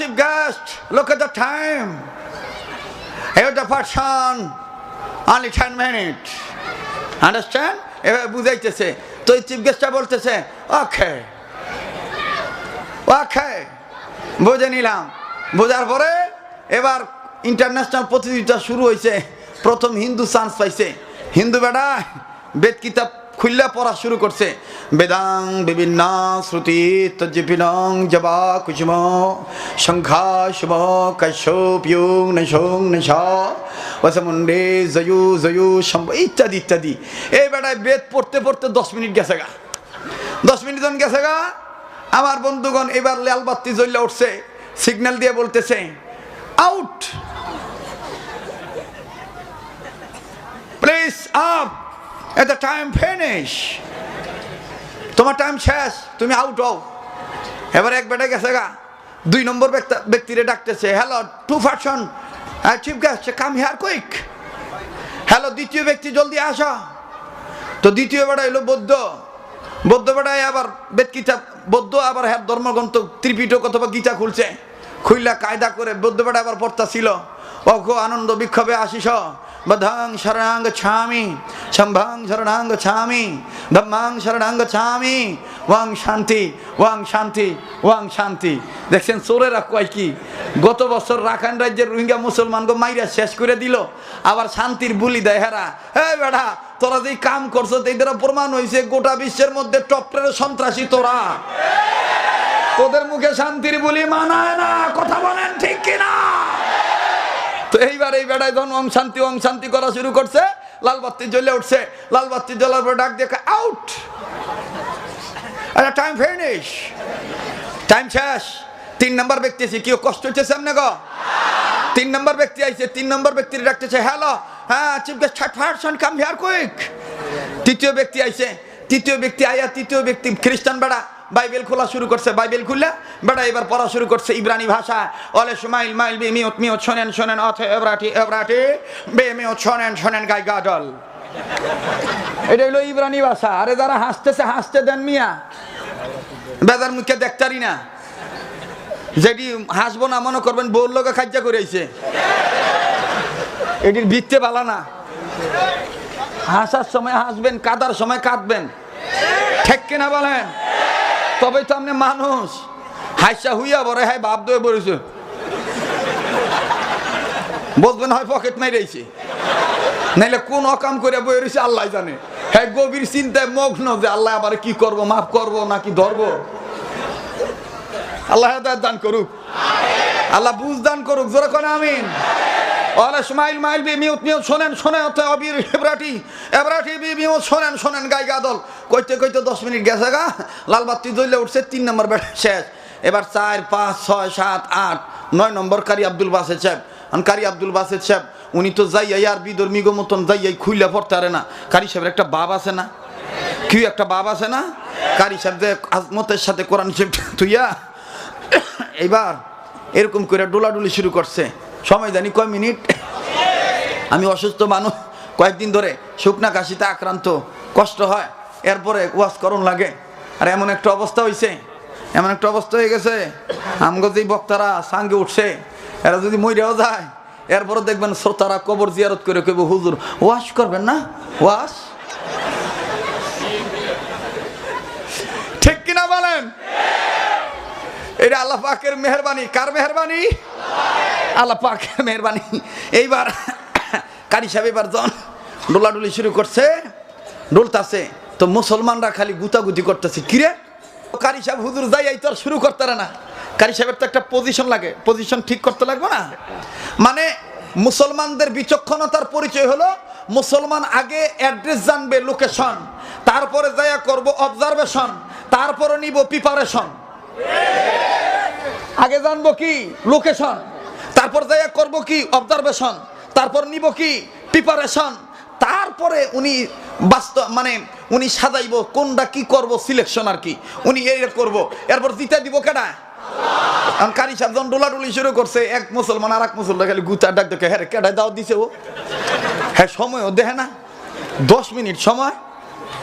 chief guest, look at the time. Here's the person, only 10 minutes. Understand? এবার বুঝাইতেছে। তো এই chief গেস্টটা বলতেছে ওকে ওকে বুঝে নিলাম। বোঝার পরে এবার ইন্টারন্যাশনাল প্রতিযোগিতা শুরু হয়েছে প্রথম হিন্দু চান্স পাইছে। হিন্দু বেটা বেদ কিতাব খুললে পড়া শুরু করছে। বেদাং বিভিন্ন শ্রুতি তজ্জিপিনং জবা কুসুম সংখ্যা শুভ কাশ্যপ ইয়ং নশং নশ ওয়াসমুন্ডে জয়ু জয়ু সম্ভ ইত্যাদি ইত্যাদি। এই বেটায় বেদ পড়তে পড়তে দশ মিনিট গেছে গা। দশ মিনিট জন গেছে গা। আমার বন্ধুগণ, এবার লাল বাতি জ্বললে উঠছে। সিগন্যাল দিয়ে বলতেছে, out! Please, up! At the time finish তোমার টাইম শেষ, তুমি আউট হও। এবার এক বেটা গেছে গা, দুই নম্বর ব্যক্তি- ব্যক্তিরে ডাকতেছে hello two person chief guest come here quick hello দ্বিতীয় ব্যক্তি, জলদি আসো। তো দ্বিতীয় বেটা এলো বৌদ্ধ। বৌদ্ধ বেটায় আবার বেদ কিতাব বৌদ্ধ আবার হ্যাঁ ধর্মগ্রন্থ, ত্রিপিটক অথবা গীতা খুলছে। খুললা কায়দা করে বৌদ্ধ বেটা আবার পড়তা ছিল অঘ আনন্দ বিক্ষোভে আসিস বধাং শরণাঙ্গ ছামি সম্ভাং শরণাঙ্গ ছামি ধম্মাং শরণাঙ্গ ছামি ওয়াং শান্তি ওয়াং শান্তি ওয়াং শান্তি দেখছেন, চোরেরা কয় কি, গত বছর রাখাইন রাজ্যের রোহিঙ্গা মুসলমানকে মাইরা শেষ করে দিল, আবার শান্তির বুলি দেয় হেরা। হে বেড়া তোরা যে কাম করছ এই দ্বারা প্রমাণ হয়েছে গোটা বিশ্বের মধ্যে টপের সন্ত্রাসী তোরা। তোদের মুখে শান্তির বুলি মানায় না, কথা বলেন ঠিক কিনা? তো এইবার এই বেড়ায় যখন ওম শান্তি ওম শান্তি করা শুরু করছে। লাল বাতি জ্বলে উঠছে। লাল জ্বলার পর ডাক দেখে আউট! আচ্ছা টাইম ফিনিশ টাইম শেষ। তিন নম্বর ব্যক্তি আছে কেউ কষ্ট হচ্ছে সামনে গো? তিন নম্বর ব্যক্তি আইছে। তিন নম্বর ব্যক্তির ডাকতেছে, হ্যালো হ্যাঁ chief guest third person come here quick তৃতীয় ব্যক্তি আইছে। তৃতীয় ব্যক্তি আইয়া তৃতীয় ব্যক্তি খ্রিস্টান বেড়া। বাইবেল খোলা শুরু করছে, বাইবেল খুললে? বেটা, এবার পড়া শুরু করছে ইব্রানি ভাষা। অলে সুমাইল, মাইল, বি, মিয়ত মিয়ত, শোনেন শোনেন, অথ, এব্রাটি এব্রাটি, বে, মিয়ত, শোনেন শোনেন, গাই গাডল এটা হলো ইব্রানি ভাষা। আরে যারা হাসতেছে, হাসতে দেন মিয়া। বেদার মুখে দেখতারি না। যেটি হাসবো না, মনে করবেন বউর লোকে খাদ্য করে আইছে। এটির ভিত্তে বালা না। হাসার সময় হাসবেন, কাদার সময় কাঁদবেন। ঠিক কিনা বলেন? তবে তো আপনি মানুষ। হাইসা হুইয়া বড়, হাই বাপ দয়ে বলেছে বলবেন হয় পকেট নাই মেরেছে। নাইলে কোন অকাম করে বই রয়েছে, আল্লাহ জানে। হ্যাঁ গভীর চিন্তায় মগ্ন যে আল্লাহ আবার কি করব, মাফ করব নাকি ধরবো? আল্লাহ দান করুক। আল্লাহ বুঝ দান করুক। জোরে কোন আমিন। ওয়ালা smile mile be mute mute শোনেন শোনেন অত অবির এব্রাটি এব্রাটি বি মিউট শোনেন শোনেন গাই গাদল কইতে কইতে দশ মিনিট গেছে গা, লাল বাতি উঠছে, তিন নম্বর বেড শেষ। এবার চার, পাঁচ, ছয়, সাত, আট, নয় নম্বর কারি আব্দুল বাসেদ সাহেব। কারি আব্দুল বাসেদ সাহেব, উনি তো যাইয়াই আর বিধর্মীগ মতন যাইয়াই খুইলে পড়তে পারে না। কারি সাহেবের একটা বাপ আছে না? কি একটা বাপ আছে না? কারি সাহেব যে আজমতের সাথে কোরআন শরীফ তুইয়া এইবার এরকম করে ডোলাডুলি শুরু করছে। সময় জানি কয় মিনিট? আমি অসুস্থ মানুষ, কয়েকদিন ধরে শুকনা কাশিতে আক্রান্ত, কষ্ট হয়, এরপরে ওয়াশ করণ লাগে। আর এমন একটা অবস্থা হয়েছে এমন একটা অবস্থা হয়ে গেছে, আমগো বক্তারা সাঙ্গে উঠছে, এরা যদি মইরাও যায়, এরপরে দেখবেন শ্রোতারা কবর জিয়ারত করে কেবো হুজুর, ওয়াশ করবেন না? ওয়াশ? ঠিক কিনা বলেন? এটা আল্লাহ পাকের মেহরবানি, কার মেহরবানি? আল্লাহ পাকের মেহরবানি। এইবার কারি সাহেব, এবার জন ডোলাডুলি শুরু করছে, ডোলতাছে। তো মুসলমানরা খালি গুতাগুতি করতেছে। কিরে কারি সাহেব, হুজুর যাই, এই তো আর শুরু করতে না। কারি সাহেবের তো একটা পজিশন লাগে। পজিশন ঠিক করতে লাগবে না? মানে মুসলমানদের বিচক্ষণতার পরিচয় হলো, মুসলমান আগে অ্যাড্রেস জানবে লোকেশন তারপরে যাইয়া করব অবজারভেশন তারপরে নিব প্রিপারেশন আগে জানব কি? লোকেশন তারপর যাইয়া করব কি? অবজারভেশন তারপর নিব কি? প্রিপারেশন তারপরে উনি বাস্তব মানে উনি সাজাইব কোনটা কি করব সিলেকশন আর কি। উনি এই করব। এরপর জিতা দিব কেডা? এখন কারি সাহেব যখন ডোলাডুলি শুরু করছে, এক মুসলমান আর এক মুসলমান খালি গুতা ডাক দেখে হ্যাঁ কেডায় দাও দিছে ও? হ্যাঁ সময়ও দেখে না। দশ মিনিট সময়।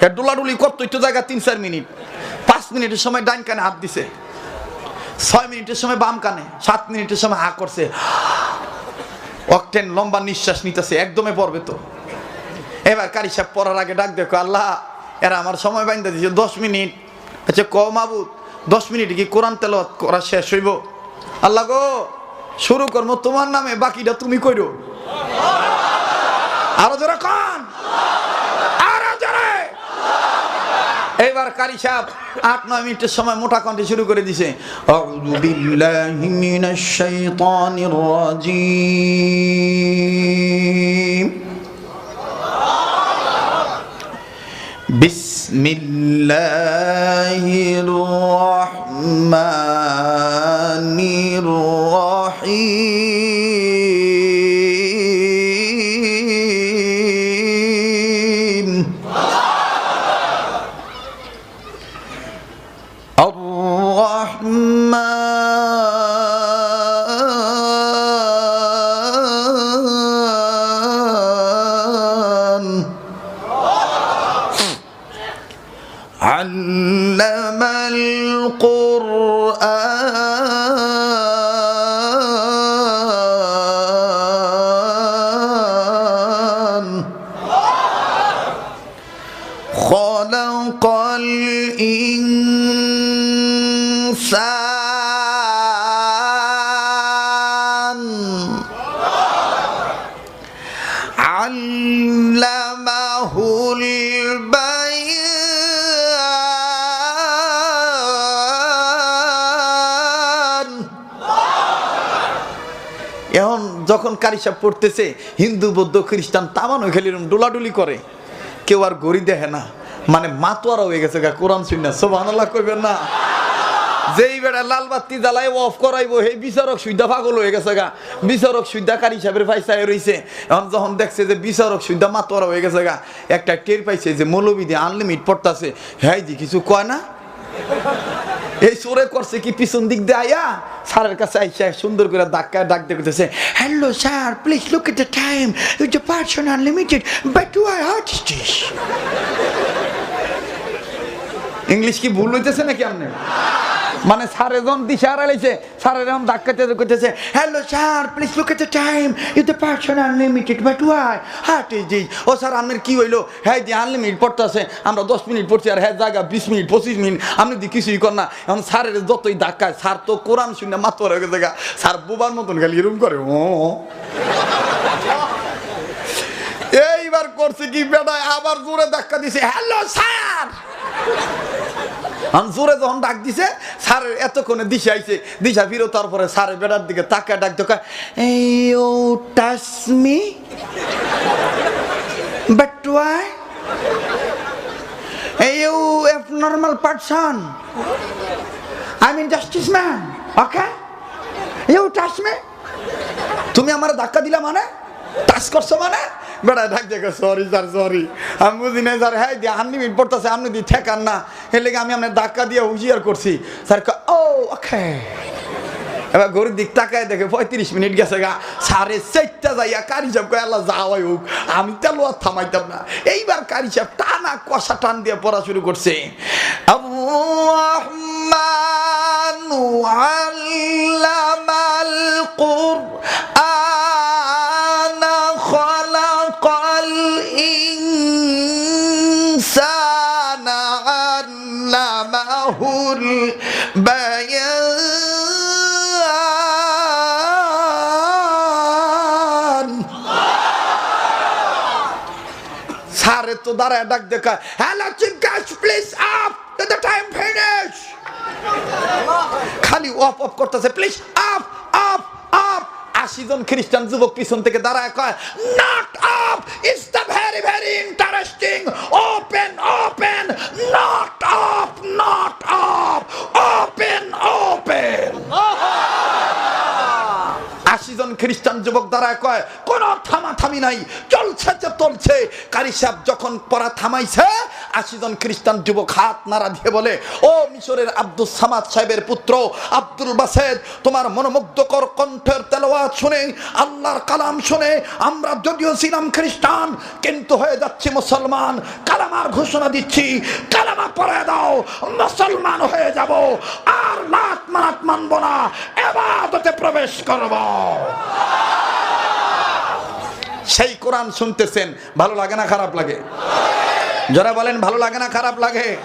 হ্যাঁ ডোলাডুলি করতো একটু জায়গা তিন চার মিনিট। পাঁচ মিনিটের সময় ডাইন কানে হাত দিছে। ছয় মিনিটের সময় বাম কানে, সাত মিনিটের সময় হা করছে। অকটেন লম্বা নিঃশ্বাস নিতেছে, একদমে পড়বে তো। এবার কারি সাহেব পড়ার আগে ডাক দেখো আল্লাহ, এরা আমার সময় বাইন্দা দিয়েছে, দশ মিনিট। আচ্ছা ক মাবুদ, দশ মিনিট কি কোরআন তেলত করা শেষ হইব? আল্লাহ গো, শুরু করব তোমার নামে, বাকিটা তুমি কইরো। আরও জোরে কন। এইবার কারি সাহেব আট নয় মিনিটের সময় মোটা কণ্ঠে শুরু করে দিছে। আউযু বিল্লাহি خلق الإنسان علمه البيان এখন যখন কারিসাব পড়তেছে হিন্দু বৌদ্ধ খ্রিস্টান তামানো খেলি এরম ডোলাডুলি করে কেউ আর গড়ি দেখে না মানে মাতোয়ারা হয়ে গেছে গা, কোরআন শুন না সোভান কইবেন না। যেই বেড়া লাল বাতি জ্বালাই অফ করাইবো সেই বিচারক সুবিধা পাগল হয়ে গেছে গা। বিচারক সুবিধা কারি হিসাবের পয়সায় রয়েছে এখন যখন দেখছে যে বিচারক সুবিধা মাতোয়ারা হয়ে গেছে গা, একটা টের পাইছে যে মৌলবী দিয়ে আনলিমিট পড়তাছে। হ্যাঁ জি, কিছু কয় না? এই চোরে করছে কি পিছন দিক দিয়ে আয়া? স্যারের কাছে আইসা সুন্দর করে ধাক্কা, ডাক দিয়ে করতেছে hello sir please look at the time you the person unlimited but you are artist English কি ভুল হইতেছে নাকি আপনি মানে স্যার এখন দিশা হারাইছে স্যারের এখন ধাক্কাতে করতেছে hello sir please look at the time you the person unlimited but why heart is this O sir আপনার কি হইল? হ্যাঁ দি আনলিমিটেড পড়তেছে। আমরা দশ মিনিট পড়ছি, আর হ্যাঁ জায়গা বিশ মিনিট, পঁচিশ মিনিট। আপনি দি কিছুই কর না। এখন স্যারের যতই ধাক্কায় স্যার তো কোরআন শুনে মাত্র হয়ে গেছে। স্যার বুবার মতন খালি এরকম করে, ও এইবার করছে কি বেটায়? আবার জোরে ধাক্কা দিছে হ্যালো স্যার জোরে যখন ডাক দিছে স্যার এতক্ষণে দিশা আইছে। দিশা ফিরো, তারপরে স্যারের বেড়ার দিকে তাকা ডাক দেখা এই, ও টাচ মি বাট ওয়াই এই, ও F normal person I mean justice man okay you touch me তুমি আমার ধাক্কা দিলা মানে? টাচ করছ মানে? বেড়া ডাক দেখো সরি স্যার সরি আমি বুঝি নাই স্যার হ্যাঁ দিয়ে আপনি মিট পড়তেছে আপনি দিয়ে ঠেকান না। এর লেগে আমি আপনার ধাক্কা দিয়ে হুঁশিয়ার করছি। স্যার ও ওকে এবার গরুর দিক তাকায় দেখে পঁয়ত্রিশ মিনিট গেছে গা। সাড়ে চারটা যাইয়া কারি সাহেব কয়ে, আল্লাহ যাওয়াই হোক, আমি তেলো আর থামাইতাম না। এইবার কারি সাহেব টানা কষা টান দিয়ে পড়া শুরু করছে। আল্লাহ বায়ান। সারে তো দাঁড়ায় ডাক দেখা। Hello চিঙ্কাস please up the time finish খালি অফ অফ করতেছে, প্লিজ আপ। আশি জন খ্রিস্টান যুবক পিছন থেকে দাঁড়ায় কয় not up it's the very very interesting open open not up not up open open খ্রিস্টান যুবক দ্বারা কয়, কোন থামাথামি নাই, চলছে যে চলছে। কারি সাহেব যখন পড়া থামাইছে, আশি জন খ্রিস্টান যুবক হাত নাড়া দিয়ে বলে, ও মিশরের আব্দুল সামাদ সাহেবের পুত্র, আব্দুল বাসেদ, তোমার মনোমুগ্ধকর কণ্ঠের তেলাওয়াত শুনে, আল্লাহর কালাম শুনে, আমরা যদিও ছিলাম খ্রিস্টান, কিন্তু হয়ে যাচ্ছি মুসলমান। কালামার ঘোষণা দিচ্ছি, কালামা পড়ে দাও, মুসলমান হয়ে যাব। আর লাত মানাত মানব না, এবাদতে প্রবেশ করব। সেই কোরআন শুনতেছেন, ভালো লাগে না, খারাপ লাগে? যারা বলেন, ভালো লাগে না, খারাপ লাগে?